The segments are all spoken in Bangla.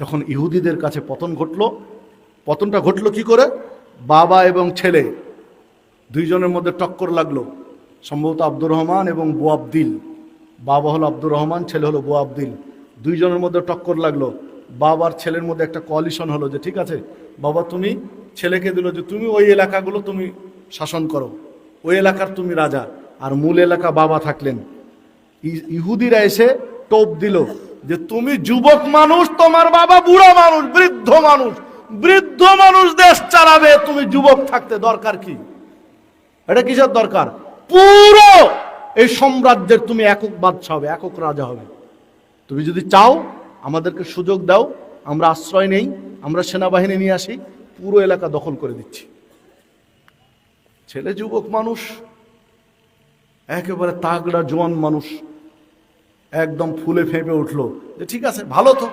যখন ইহুদিদের কাছে পতন ঘটলো, পতনটা ঘটলো কি করে? বাবা এবং ছেলে দুইজনের মধ্যে টক্কর লাগল। সম্ভবত আব্দুর রহমান এবং বু আব্দিল বাবা হলো আব্দুর রহমান, ছেলে হলো বু আব্দিল দুইজনের মধ্যে টক্কর লাগল। বাবার ছেলের মধ্যে একটা কোয়ালিশন হলো যে, ঠিক আছে, বাবা তুমি ছেলেকে দিল যে, তুমি ওই এলাকাগুলো তুমি শাসন করো। ওই এলাকার তুমি রাজা। আর মূল এলাকা বাবা থাকলেন। ইহুদিরা এসে টোপ দিল। যে তুমি যুবক মানুষ, তোমার বাবা বুড়ো মানুষ, বৃদ্ধ মানুষ। বৃদ্ধ মানুষ দেশ চালাবে, তুমি যুবক থাকতে দরকার কি? এটা কিসের দরকার? পুরো এই সাম্রাজ্যের তুমি একক বাদশাহ হবে, একক রাজা হবে। তুমি যদি চাও, আমাদেরকে সুযোগ দাও, আমরা আশ্রয় নেই, আমরা সেনাবাহিনী নিয়ে আসি, পুরো এলাকা দখল করে দিচ্ছি। ছেলে যুবক মানুষ, একেবারে তাগড়া জোয়ান মানুষ একদম ফুলে ফেঁপে উঠল। যে ঠিক আছে, ভালো তো।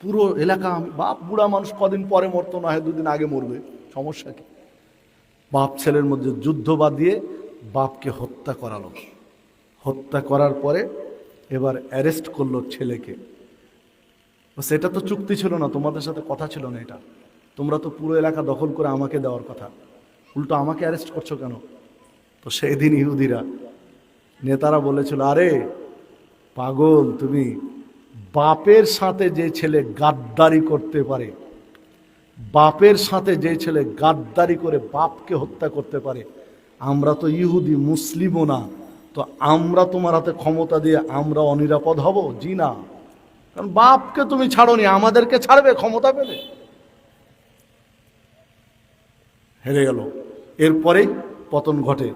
পুরো এলাকা আমি বাপ, বুড়া মানুষ কদিন পরে মরতো, না হয় দুদিন আগে মরবে। সমস্যা কি? বাপ ছেলের মধ্যে যুদ্ধ বাঁধিয়ে বাপকে হত্যা করালো। হত্যা করার পরে এবার অ্যারেস্ট করল ছেলেকে। বাস এটা তো চুক্তি ছিল না, তোমাদের সাথে কথা ছিল না এটা। তোমরা তো পুরো এলাকা দখল করে আমাকে দেওয়ার কথা। উল্টো আমাকে অ্যারেস্ট করছ কেন? তো সেই দিন ইহুদিরা, নেতারা বলেছিল, আরে পাগল, তুমি বাপের সাথে যে ছেলে গাদ্দারি করতে পারে, বাপের সাথে যে ছেলে গাদ্দারি করে বাপকে হত্যা করতে পারে, আমরা তো ইহুদি, মুসলিমও না, তো আমরা তোমার হাতে ক্ষমতা দিয়ে আমরা অনিরাপদ হব? জি না। কারণ বাপকে তুমি ছাড়োনি, আমাদেরকে ছাড়বে, ক্ষমতা পেলে। হেরে গেল। এরপরেই পতন ঘটে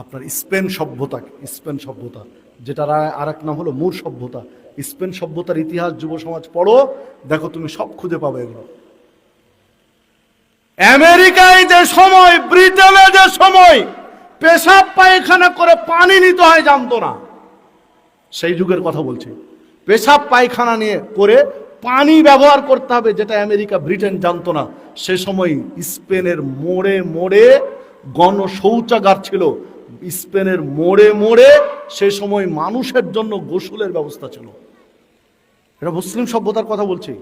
আপনার স্পেন সভ্যতা স্পেন সভ্যতা। যেটার আর এক নাম হলো মূর সভ্যতা। স্পেন সভ্যতার ইতিহাস, যুব সমাজ পড়ো, দেখো তুমি সব খুঁজে পাবে এগুলো। আমেরিকায় যে সময়, ব্রিটেনে যে সময়, পেশাব পায়খানা করে পানি নিতে হয় জানতো না। সেই যুগের কথা বলছি। পেশাব পায়খানা নিয়ে করে পানি ব্যবহার করতে হবে, যেটা আমেরিকা, ব্রিটেন জানতো না। সে সময় স্পেনের মোড়ে মোড়ে গণ শৌচাগার ছিল। স্পেনের মোড়ে মোড়ে সে সময় মানুষের জন্য গোসলের ব্যবস্থা ছিল। এটা মুসলিম সভ্যতার কথা বলছি।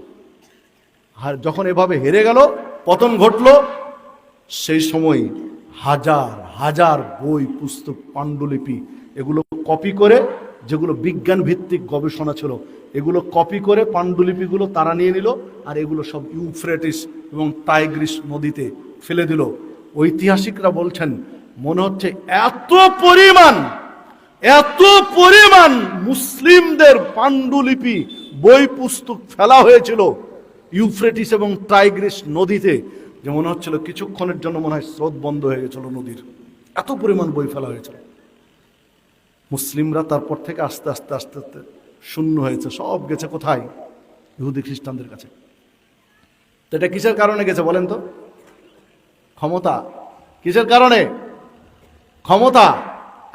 আর যখন এভাবে হেরে গেল, পতন ঘটলো, সেই সময় হাজার হাজার বই, পুস্তক, পাণ্ডুলিপি এগুলো কপি করে, যেগুলো বিজ্ঞান ভিত্তিক গবেষণা ছিল, এগুলো কপি করে পাণ্ডুলিপিগুলো তারা নিয়ে নিল আর এগুলো সব ইউফ্রেটিস এবং টাইগ্রিস নদীতে ফেলে দিল। ঐতিহাসিকরা বলছেন মনে হচ্ছে এত পরিমাণ এত পরিমাণ মুসলিমদের পাণ্ডুলিপি, বই পুস্তক ফেলা হয়েছিল ইউফ্রেটিস এবং টাইগ্রিস নদীতে, যে মনে হচ্ছিল কিছুক্ষণের জন্য মনে হয় স্রোত বন্ধ হয়ে গেছিল নদীর। এত পরিমাণ বই ফেলা হয়েছিল। মুসলিমরা তারপর থেকে আস্তে আস্তে আস্তে আস্তে শূন্য হয়েছে। সব গেছে কোথায়? ইহুদি খ্রিস্টানদের কাছে। তো এটা কিসের কারণে গেছে বলেন তো? ক্ষমতা। কিসের কারণে? ক্ষমতা,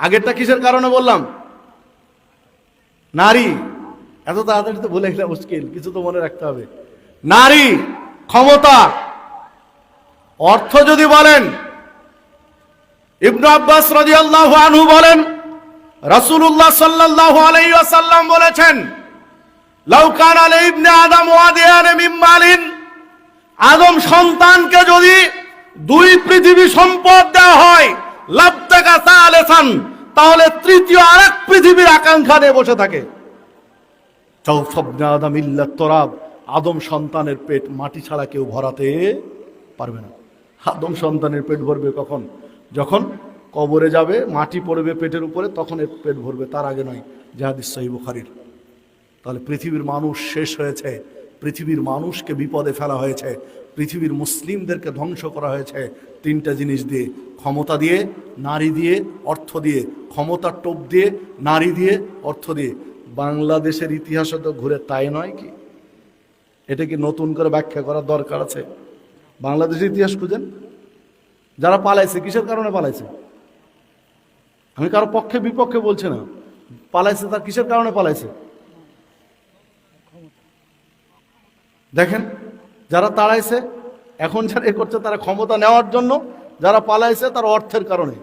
আগেরটা কিসের কারণে বললাম? নারী। এত তাড়াতাড়ি তো বলে গেলে মুশকিল, কিছু তো মনে রাখতে হবে। নারী, ক্ষমতা। অর্থ যদি বলেন, ইবনু আব্বাস রাদিয়াল্লাহু আনহু বলেন, রাসূলুল্লাহ সাল্লাল্লাহু আলাইহি ওয়াসাল্লাম বলেছেন, লাউ কান আলা ইবনে আদম ওয়াদিয়ান মিন মালিন। আদম সন্তানকে যদি দুই পৃথিবী সম্পদ দেওয়া তালেসান তাহলে তৃতীয় আরেক পৃথিবীর আকাঙ্ক্ষা নিয়ে বসে থাকে। আদম তোরাব, আদম সন্তানের পেট মাটি ছাড়া কেউ ভরাতে পারবে না। আদম সন্তানের পেট ভরবে কখন? যখন কবরে যাবে, মাটি পড়বে পেটের উপরে, তখন এর পেট ভরবে, তার আগে নয়। জাহাদিস সহি বুখারির। তাহলে পৃথিবীর মানুষ শেষ হয়েছে, পৃথিবীর মানুষকে বিপদে ফেলা হয়েছে। পৃথিবীর মুসলিমদেরকে ধ্বংস করা হয়েছে তিনটা জিনিস দিয়ে। ক্ষমতা দিয়ে, নারী দিয়ে, অর্থ দিয়ে। ক্ষমতার টোপ দিয়ে, নারী দিয়ে, অর্থ দিয়ে। বাংলাদেশের ইতিহাসে তো ঘুরে তাই নয় কি? এটা কি নতুন করে ব্যাখ্যা করার দরকার আছে? বাংলাদেশের ইতিহাস খুঁজেন। যারা পালাইছে, কিসের কারণে পালাইছে? আমি কারও পক্ষে, বিপক্ষে বলছি না। পালাইছে তার কিসের কারণে পালাইছে? দেখেন যারা তাড়াইছে, এখন যারা এ করছে, তারা ক্ষমতা নেওয়ার জন্য যারা পালাইছে, তার অর্থের কারণে।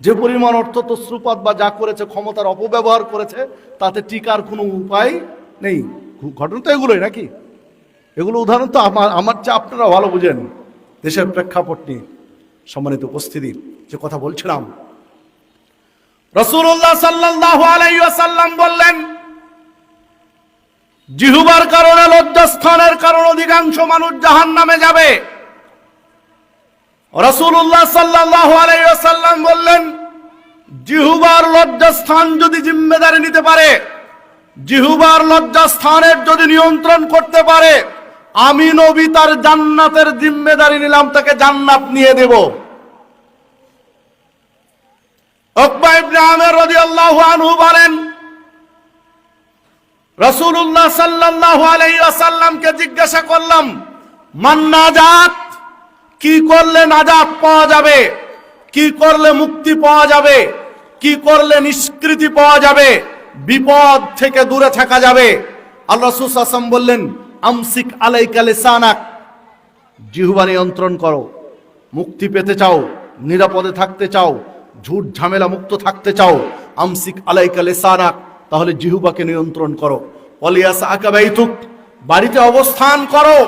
যে পরিমাণ অর্থ তশ্রুপাত বা যা করেছে, ক্ষমতার অপব্যবহার করেছে, তাতে টিকার কোনো উপায় নেই। ঘটনা তো এগুলোই নাকি? এগুলো উদাহরণ তো আমার আমার চেয়ে আপনারা ভালো বুঝেন। দেশের প্রেক্ষাপট নিয়ে সম্মানিত উপস্থিতি, যে কথা বলছিলাম। রসুল্লাহ সাল্লাহ আলাইসাল্লাম বললেন জিহুবার কারণে লজ্জাস্থানের কারণে অধিকাংশ মানুষ জাহান নামে যাবে রসুল্লাহ সাল্লাহ আলাইসাল্লাম বললেন, জিহুবার লজ্জাস্থান যদি জিম্মেদারি নিতে পারে, জিহুবার লজ্জাস্থানের যদি নিয়ন্ত্রণ করতে পারে, আমি নবী তার জান্নাতের জিম্মেদারি নিলাম, তাকে জান্নাত নিয়ে দেব। উকবা ইবনে আমির রাদিয়াল্লাহু আনহু বলেন রাসূলুল্লাহ সাল্লাল্লাহু আলাইসাল্লামকে জিজ্ঞাসা করলাম, মান নাজাত? কি করলে নাজাত পাওয়া যাবে? কি করলে মুক্তি পাওয়া যাবে? কি করলে নিষ্কৃতি পাওয়া যাবে? বিপদ থেকে দূরে থাকা যাবে? আল্লাহ সাল্লাল্লাহু বললেন, আমসিক আলাইকা লিসানাক। জিহ্বা নিয়ন্ত্রণ করো। মুক্তি পেতে চাও, নিরাপদে থাকতে চাও, ঝুট ঝামেলা মুক্ত থাকতে চাও। আমসিক আলাইকা লিসানাক। তাহলে জিহুবাকে নিয়ন্ত্রণ করো। অলিয়াস আকাবাইতুক বাড়িতে অবস্থান করো।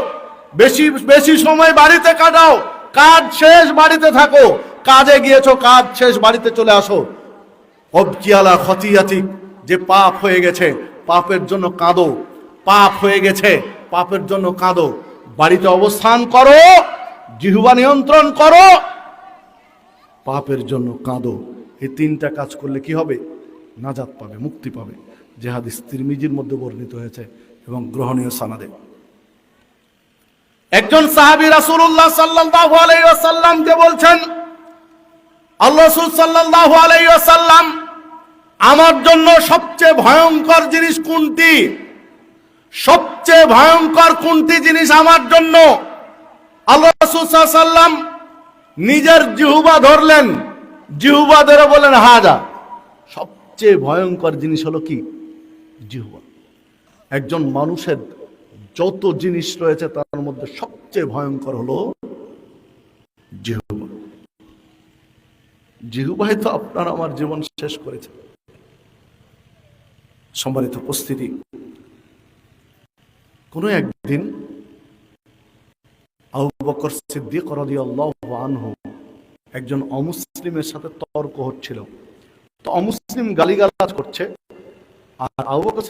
বেশি বেশি সময় বাড়িতে কাটাও। কাজ শেষ, বাড়িতে থাকো। কাজে গিয়েছো, কাজ শেষ, বাড়িতে চলে আসো। অবকিয়ালা খতিয়াতিক, যে পাপ হয়ে গেছে, পাপের জন্য কাঁদো। পাপ হয়ে গেছে, পাপের জন্য কাঁদো। বাড়িতে অবস্থান করো, জিহুবা নিয়ন্ত্রণ করো। পাপের জন্য কাঁদো। এই তিনটা কাজ করলে কি হবে? নাজাত পাবে, মুক্তি পাবে। যে হাদিস মধ্যে বর্ণিত হয়েছে এবং গ্রহণীয় সানাদে। একজন সাহাবী রাসূলুল্লাহ সাল্লাল্লাহু আলাইহি ওয়াসাল্লামকে বলছেন, আল্লাহ সাল্লাল্লাহু আলাইহি আমার জন্য সবচেয়ে ভয়ঙ্কর জিনিস কোনটি? সবচেয়ে ভয়ঙ্কর কোনটি জিনিস আমার জন্য? আল্লাহ ওয়াসাল্লাম নিজের জিহুবা ধরলেন। জিহুবা ধরে বলেন হাজা সবচেয়ে ভয়ঙ্কর জিনিস হলো কি? জিহুবা। একজন মানুষের যত জিনিস রয়েছে তার মধ্যে সবচেয়ে ভয়ঙ্কর হলো জিহুবা। জিহুবাই তো আপনার আমার জীবন শেষ করেছে। সম্মানিত উপস্থিতি, কোনো একদিন আবু বকর সিদ্দিক রাদিয়াল্লাহু আনহু একজন অমুসলিমের সাথে তর্ক হচ্ছিল। অমুসলিম গালিগালাজ করছে আর আবু বকর